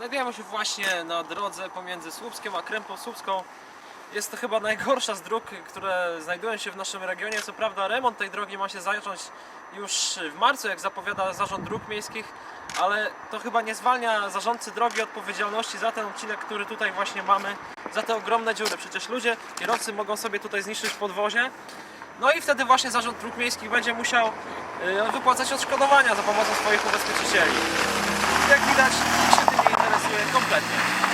Znajdujemy się właśnie na drodze pomiędzy Słupskiem a Krępą Słupską. Jest to chyba najgorsza z dróg, które znajdują się w naszym regionie. Co prawda remont tej drogi ma się zacząć już w marcu, jak zapowiada Zarząd Dróg Miejskich, ale to chyba nie zwalnia zarządcy drogi odpowiedzialności za ten odcinek, który tutaj właśnie mamy, za te ogromne dziury. Przecież ludzie, kierowcy mogą sobie tutaj zniszczyć podwozie. No i wtedy właśnie Zarząd Dróg Miejskich będzie musiał y, wypłacać odszkodowania za pomocą swoich ubezpieczycieli. Jak widać, Không.